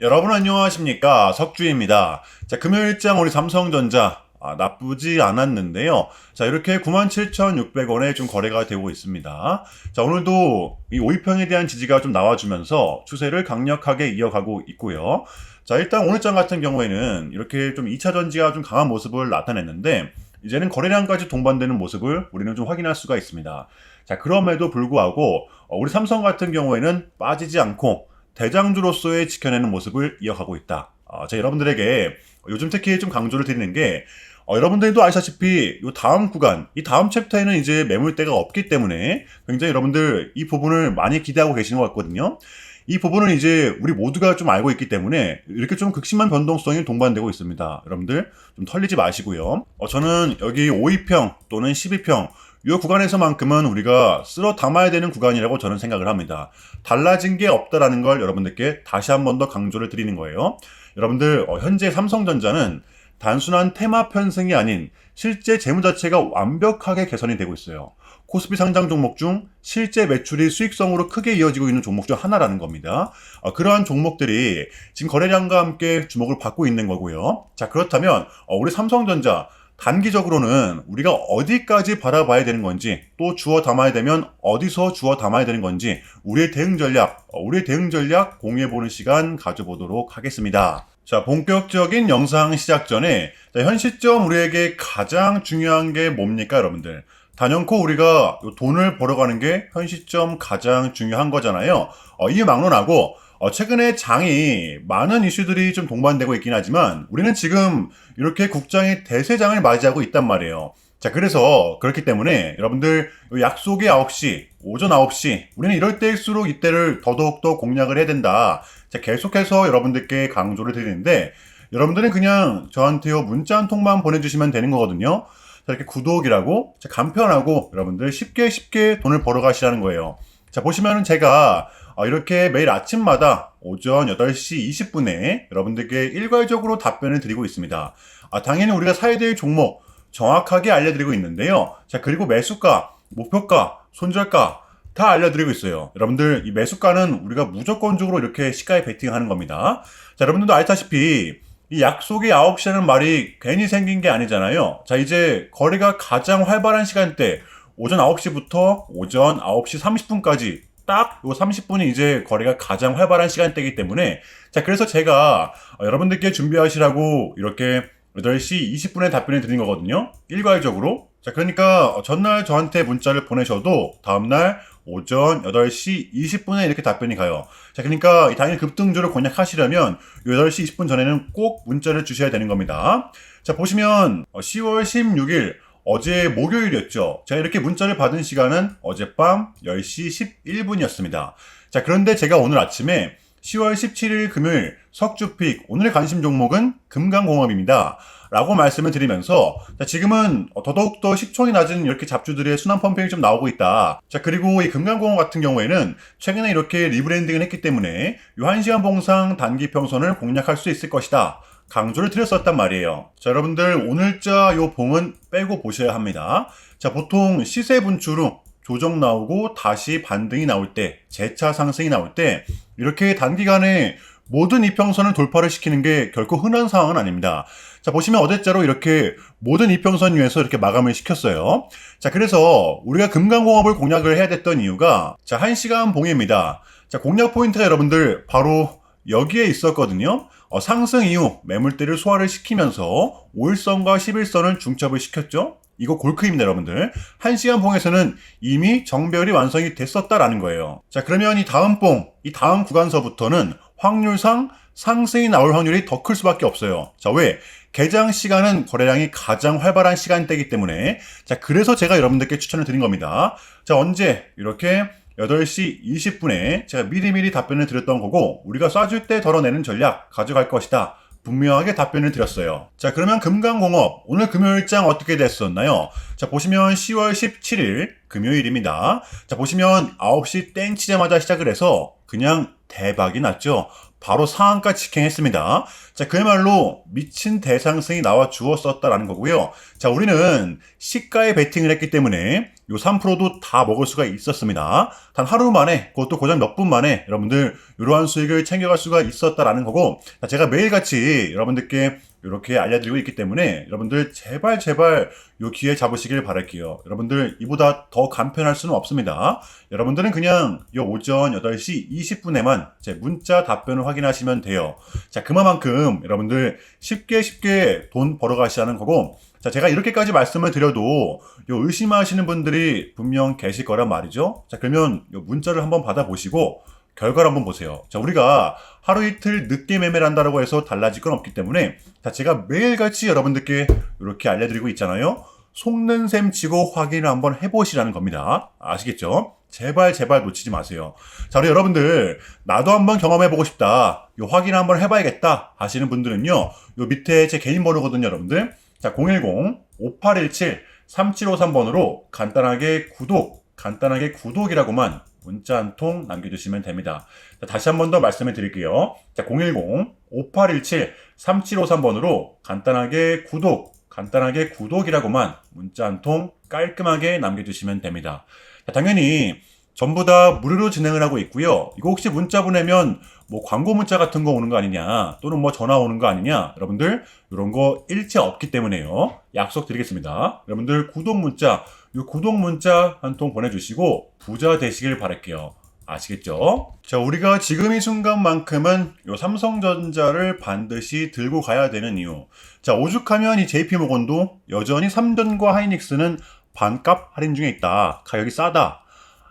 여러분 안녕하십니까 석주입니다. 자 금요일장 우리 삼성전자 아, 나쁘지 않았는데요. 자 이렇게 97,600원에 좀 거래가 되고 있습니다. 자 오늘도 이 5위평에 대한 지지가 좀 나와주면서 추세를 강력하게 이어가고 있고요. 자 일단 오늘장 같은 경우에는 이렇게 좀 2차 전지가 좀 강한 모습을 나타냈는데 이제는 거래량까지 동반되는 모습을 우리는 좀 확인할 수가 있습니다. 자 그럼에도 불구하고 어, 우리 삼성 같은 경우에는 빠지지 않고 대장주로서의 지켜내는 모습을 이어가고 있다. 어, 제가 여러분들에게 요즘 특히 좀 강조를 드리는 게 어, 여러분들도 아시다시피 이 다음 구간, 이 다음 챕터에는 이제 매물대가 없기 때문에 굉장히 여러분들 이 부분을 많이 기대하고 계시는 것 같거든요. 이 부분은 이제 우리 모두가 좀 알고 있기 때문에 이렇게 좀 극심한 변동성이 동반되고 있습니다. 여러분들 좀 털리지 마시고요. 어, 저는 여기 5위평 또는 12평 이 구간에서만큼은 우리가 쓸어 담아야 되는 구간이라고 저는 생각을 합니다. 달라진 게 없다라는 걸 여러분들께 다시 한 번 더 강조를 드리는 거예요. 여러분들 어, 현재 삼성전자는 단순한 테마 편승이 아닌 실제 재무 자체가 완벽하게 개선이 되고 있어요. 코스피 상장 종목 중 실제 매출이 수익성으로 크게 이어지고 있는 종목 중 하나라는 겁니다. 어, 그러한 종목들이 지금 거래량과 함께 주목을 받고 있는 거고요. 자, 그렇다면 어, 우리 삼성전자 단기적으로는 우리가 어디까지 바라봐야 되는 건지 또 주어 담아야 되면 어디서 주어 담아야 되는 건지 우리의 대응 전략, 어, 우리의 대응 전략 공유해 보는 시간 가져보도록 하겠습니다. 자, 본격적인 영상 시작 전에 자, 현 시점 우리에게 가장 중요한 게 뭡니까, 여러분들? 단연코 우리가 돈을 벌어가는 게 현 시점 가장 중요한 거잖아요. 어, 이 막론하고 어, 최근에 장이 많은 이슈들이 좀 동반되고 있긴 하지만 우리는 지금 이렇게 국장의 대세장을 맞이하고 있단 말이에요. 자, 그래서 그렇기 때문에 여러분들 약속의 9시, 오전 9시, 우리는 이럴 때일수록 이때를 더더욱더 공략을 해야 된다. 자, 계속해서 여러분들께 강조를 드리는데 여러분들은 그냥 저한테요 문자 한 통만 보내주시면 되는 거거든요. 자, 이렇게 구독이라고 자, 간편하고 여러분들 쉽게 쉽게 돈을 벌어 가시라는 거예요. 자, 보시면은 제가 어, 이렇게 매일 아침마다 오전 8시 20분에 여러분들께 일괄적으로 답변을 드리고 있습니다. 아, 당연히 우리가 될 종목 정확하게 알려드리고 있는데요. 자, 그리고 매수가, 목표가, 손절가 다 알려드리고 있어요. 여러분들 이 매수가는 우리가 무조건적으로 이렇게 시가에 베팅하는 겁니다. 자, 여러분들도 알다시피 이 약속이 9시라는 말이 괜히 생긴 게 아니잖아요. 자, 이제 거래가 가장 활발한 시간대 오전 9시부터 오전 9시 30분까지 딱 요 30분이 이제 거래가 가장 활발한 시간대이기 때문에 자 그래서 제가 어, 여러분들께 준비하시라고 이렇게 8시 20분에 답변을 드린 거거든요. 일괄적으로. 자 그러니까 어, 전날 저한테 문자를 보내셔도 다음날 오전 8시 20분에 이렇게 답변이 가요. 자, 그러니까 당일 급등주를 공략하시려면 8시 20분 전에는 꼭 문자를 주셔야 되는 겁니다. 자, 보시면 10월 16일 어제 목요일이었죠. 제가 이렇게 문자를 받은 시간은 어젯밤 10시 11분이었습니다. 자, 그런데 제가 오늘 아침에 10월 17일 금요일 석주픽 오늘의 관심 종목은 금강공업입니다. 라고 말씀을 드리면서 자, 지금은 더더욱더 식총이 낮은 이렇게 잡주들의 순환 펌핑이 좀 나오고 있다. 자 그리고 이 금강공업 같은 경우에는 최근에 이렇게 리브랜딩을 했기 때문에 이 1시간 봉상 단기 평선을 공략할 수 있을 것이다. 강조를 드렸었단 말이에요. 자, 여러분들 오늘자 요 봉은 빼고 보셔야 합니다. 자, 보통 시세 분출 후 조정 나오고 다시 반등이 나올 때, 재차 상승이 나올 때 이렇게 단기간에 모든 이평선을 돌파를 시키는 게 결코 흔한 상황은 아닙니다. 자, 보시면 어제자로 이렇게 모든 이평선 위에서 이렇게 마감을 시켰어요. 자, 그래서 우리가 금강공업을 공략을 해야 됐던 이유가 자, 1시간 봉입니다. 자, 공략 포인트가 여러분들 바로 여기에 있었거든요. 어, 상승 이후 매물대를 소화를 시키면서 5일선과 11선을 중첩을 시켰죠. 이거 골크입니다, 여러분들. 1시간 봉에서는 이미 정별이 완성이 됐었다라는 거예요. 자, 그러면 이 다음 봉, 이 다음 구간서부터는 확률상 상승이 나올 확률이 더 클 수밖에 없어요. 자, 왜? 개장 시간은 거래량이 가장 활발한 시간대이기 때문에 자, 그래서 제가 여러분들께 추천을 드린 겁니다. 자, 언제 이렇게 8시 20분에 제가 미리미리 답변을 드렸던 거고 우리가 쏴줄 때 덜어내는 전략 가져갈 것이다. 분명하게 답변을 드렸어요. 자, 그러면 금강공업 오늘 금요일장 어떻게 됐었나요? 자, 보시면 10월 17일 금요일입니다. 자, 보시면 9시 땡 치자마자 시작을 해서 그냥 대박이 났죠. 바로 상한가 직행했습니다. 자, 그야말로 미친 대상승이 나와 주었었다라는 거고요. 자, 우리는 시가에 베팅을 했기 때문에 요 3%도 다 먹을 수가 있었습니다. 단 하루 만에, 그것도 고작 몇 분 만에 여러분들 이러한 수익을 챙겨갈 수가 있었다라는 거고, 자, 제가 매일같이 여러분들께 이렇게 알려드리고 있기 때문에 여러분들 제발 제발 요 기회 잡으시길 바랄게요. 여러분들 이보다 더 간편할 수는 없습니다. 여러분들은 그냥 요 오전 8시 20분에만 제 문자 답변을 확인하시면 돼요. 자, 그만큼 여러분들 쉽게 쉽게 돈 벌어 가시라는 거고 자, 제가 이렇게까지 말씀을 드려도 요 의심하시는 분들이 분명 계실 거란 말이죠. 자, 그러면 요 문자를 한번 받아보시고 결과를 한번 보세요. 자, 우리가 하루 이틀 늦게 매매를 한다고 해서 달라질 건 없기 때문에 자, 제가 매일같이 여러분들께 이렇게 알려드리고 있잖아요. 속는 셈 치고 확인을 한번 해보시라는 겁니다. 아시겠죠? 제발 제발 놓치지 마세요. 자, 우리 여러분들 나도 한번 경험해보고 싶다. 요 확인 한번 해봐야겠다 하시는 분들은요. 요 밑에 제 개인 번호거든요, 여러분들. 자, 010-5817-3753번으로 간단하게 구독, 간단하게 구독이라고만 문자 한 통 남겨주시면 됩니다. 자, 다시 한 번 더 말씀해 드릴게요. 자, 010-5817-3753번으로 간단하게 구독, 간단하게 구독이라고만 문자 한 통 깔끔하게 남겨주시면 됩니다. 자, 당연히 전부 다 무료로 진행을 하고 있고요. 이거 혹시 문자 보내면 뭐 광고 문자 같은 거 오는 거 아니냐, 또는 뭐 전화 오는 거 아니냐, 여러분들 이런 거 일체 없기 때문에요. 약속드리겠습니다. 여러분들 구독 문자, 이 구독 문자 한 통 보내주시고 부자 되시길 바랄게요. 아시겠죠? 자, 우리가 지금 이 순간만큼은 이 삼성전자를 반드시 들고 가야 되는 이유. 자, 오죽하면 이 JP모건도 여전히 삼전과 하이닉스는 반값 할인 중에 있다. 가격이 싸다.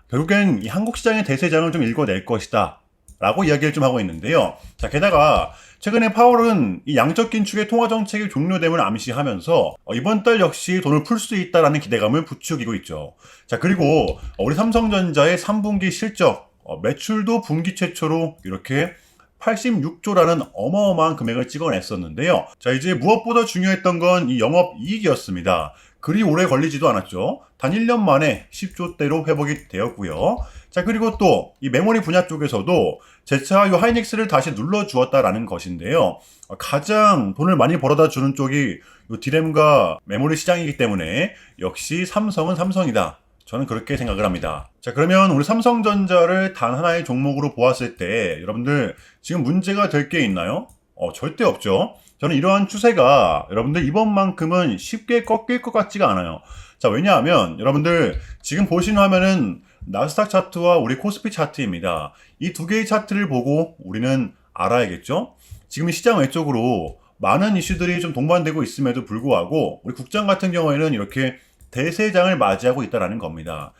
결국엔 이 한국 시장의 대세장을 좀 읽어낼 것이다. 라고 이야기를 좀 하고 있는데요. 자, 게다가 최근에 파월은 이 양적 긴축의 통화 정책이 종료됨을 암시하면서 어, 이번 달 역시 돈을 풀 수 있다라는 기대감을 부추기고 있죠. 자, 그리고 우리 삼성전자의 3분기 실적, 어, 매출도 분기 최초로 이렇게 86조라는 어마어마한 금액을 찍어냈었는데요. 자, 이제 무엇보다 중요했던 건 이 영업 이익이었습니다. 그리 오래 걸리지도 않았죠. 단 1년 만에 10조대로 회복이 되었고요. 자, 그리고 또 이 메모리 분야 쪽에서도 제차 이 하이닉스를 다시 눌러 주었다라는 것인데요. 가장 돈을 많이 벌어다 주는 쪽이 이 디램과 메모리 시장이기 때문에 역시 삼성은 삼성이다. 저는 그렇게 생각을 합니다. 자, 그러면 우리 삼성전자를 단 하나의 종목으로 보았을 때 여러분들 지금 문제가 될 게 있나요? 어, 절대 없죠. 저는 이러한 추세가 여러분들 이번만큼은 쉽게 꺾일 것 같지가 않아요. 자, 왜냐하면 여러분들 지금 보시는 화면은 나스닥 차트와 우리 코스피 차트입니다. 이 두 개의 차트를 보고 우리는 알아야겠죠? 지금 시장 외적으로 많은 이슈들이 좀 동반되고 있음에도 불구하고 우리 국장 같은 경우에는 이렇게 대세장을 맞이하고 있다는 겁니다.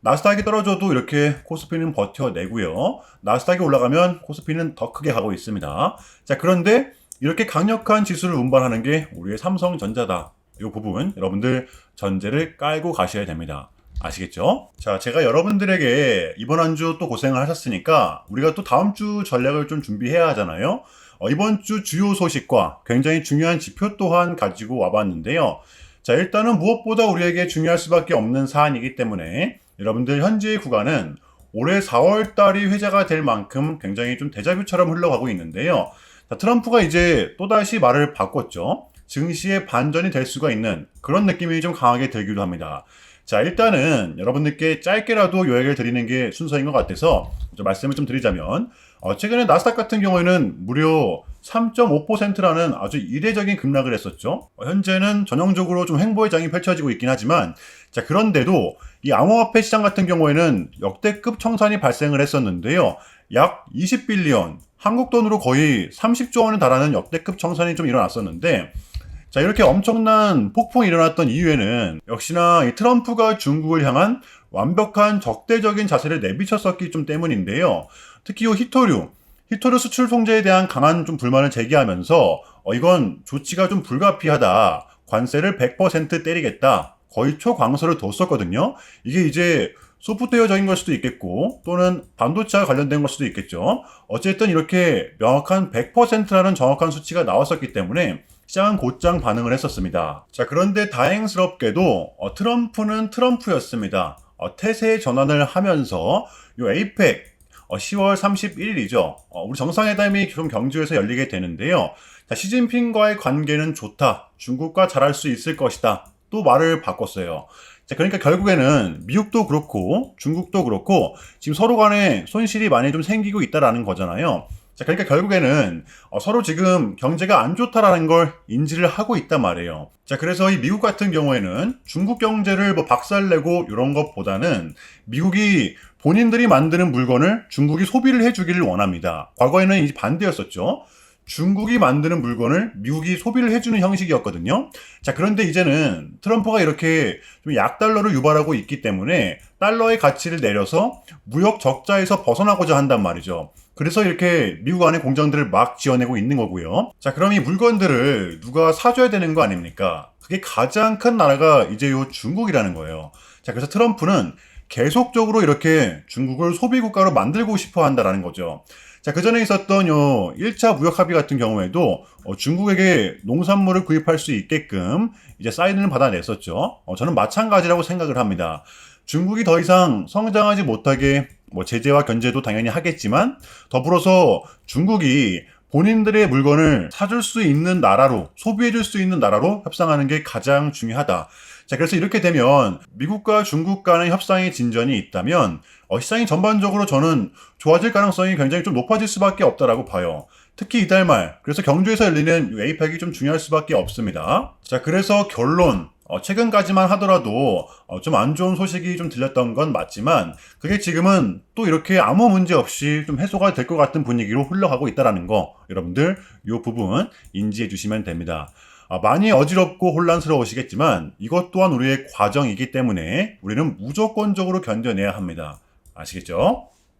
나스닥이 떨어져도 이렇게 코스피는 버텨내고요. 나스닥이 올라가면 코스피는 더 크게 가고 있습니다. 자, 그런데 이렇게 강력한 지수를 운반하는 게 우리의 삼성전자다. 이 부분 여러분들 전제를 깔고 가셔야 됩니다. 아시겠죠? 자, 제가 여러분들에게 이번 한 주 또 고생을 하셨으니까 우리가 또 다음 주 전략을 좀 준비해야 하잖아요. 어, 이번 주 주요 소식과 굉장히 중요한 지표 또한 가지고 와봤는데요. 자, 일단은 무엇보다 우리에게 중요할 수밖에 없는 사안이기 때문에 여러분들 현재의 구간은 올해 4월 달이 회자가 될 만큼 굉장히 좀 대자뷰처럼 흘러가고 있는데요. 자, 트럼프가 이제 또다시 말을 바꿨죠. 증시의 반전이 될 수가 있는 그런 느낌이 좀 강하게 들기도 합니다. 자, 일단은 여러분들께 짧게라도 요약을 드리는 게 순서인 것 같아서 좀 말씀을 좀 드리자면, 어, 최근에 나스닥 같은 경우에는 무려 3.5%라는 아주 이례적인 급락을 했었죠. 어, 현재는 전형적으로 좀 횡보의 장이 펼쳐지고 있긴 하지만, 자, 그런데도 이 암호화폐 시장 같은 경우에는 역대급 청산이 발생을 했었는데요. 약 20빌리언, 한국 돈으로 거의 30조 원에 달하는 역대급 청산이 좀 일어났었는데, 자, 이렇게 엄청난 폭풍이 일어났던 이유에는 역시나 이 트럼프가 중국을 향한 완벽한 적대적인 자세를 내비쳤었기 좀 때문인데요. 특히 이 히토류, 히토류 수출 통제에 대한 강한 좀 불만을 제기하면서 어, 이건 조치가 좀 불가피하다. 관세를 100% 때리겠다. 거의 초광서를 뒀었거든요. 이게 이제 소프트웨어적인 걸 수도 있겠고 또는 반도체와 관련된 걸 수도 있겠죠. 어쨌든 이렇게 명확한 100%라는 정확한 수치가 나왔었기 때문에 시장은 곧장 반응을 했었습니다. 자, 그런데 다행스럽게도 어, 트럼프는 트럼프였습니다. 어, 태세 전환을 하면서 요 에이펙 어, 10월 31일이죠. 우리 정상회담이 좀 경주에서 열리게 되는데요. 자, 시진핑과의 관계는 좋다. 중국과 잘할 수 있을 것이다. 또 말을 바꿨어요. 자, 그러니까 결국에는 미국도 그렇고 중국도 그렇고 지금 서로 간에 손실이 많이 좀 생기고 있다라는 거잖아요. 자, 그러니까 결국에는 어, 서로 지금 경제가 안 좋다라는 걸 인지를 하고 있단 말이에요. 자, 그래서 이 미국 같은 경우에는 중국 경제를 뭐 박살내고 이런 것보다는 미국이 본인들이 만드는 물건을 중국이 소비를 해주기를 원합니다. 과거에는 이제 반대였었죠. 중국이 만드는 물건을 미국이 소비를 해주는 형식이었거든요. 자, 그런데 이제는 트럼프가 이렇게 좀 약달러를 유발하고 있기 때문에 달러의 가치를 내려서 무역 적자에서 벗어나고자 한단 말이죠. 그래서 이렇게 미국 안에 공장들을 막 지어내고 있는 거고요. 자, 그럼 이 물건들을 누가 사줘야 되는 거 아닙니까? 그게 가장 큰 나라가 이제 요 중국이라는 거예요. 자, 그래서 트럼프는 계속적으로 이렇게 중국을 소비국가로 만들고 싶어 한다라는 거죠. 자, 그 전에 있었던 요 1차 무역 합의 같은 경우에도 어, 중국에게 농산물을 구입할 수 있게끔 이제 사인을 받아냈었죠. 어, 저는 마찬가지라고 생각을 합니다. 중국이 더 이상 성장하지 못하게 뭐 제재와 견제도 당연히 하겠지만 더불어서 중국이 본인들의 물건을 사줄 수 있는 나라로 소비해줄 수 있는 나라로 협상하는 게 가장 중요하다. 자, 그래서 이렇게 되면 미국과 중국 간의 협상의 진전이 있다면 어, 시장이 전반적으로 저는 좋아질 가능성이 굉장히 좀 높아질 수밖에 없다라고 봐요. 특히 이달 말, 그래서 경주에서 열리는 웨이팩이 좀 중요할 수밖에 없습니다. 자, 그래서 결론. 어, 최근까지만 하더라도 어, 좀 안 좋은 소식이 좀 들렸던 건 맞지만 그게 지금은 또 이렇게 아무 문제 없이 좀 해소가 될 것 같은 분위기로 흘러가고 있다라는 거 여러분들 이 부분 인지해 주시면 됩니다. 아, 많이 어지럽고 혼란스러우시겠지만 이것 또한 우리의 과정이기 때문에 우리는 무조건적으로 견뎌내야 합니다. 아시겠죠?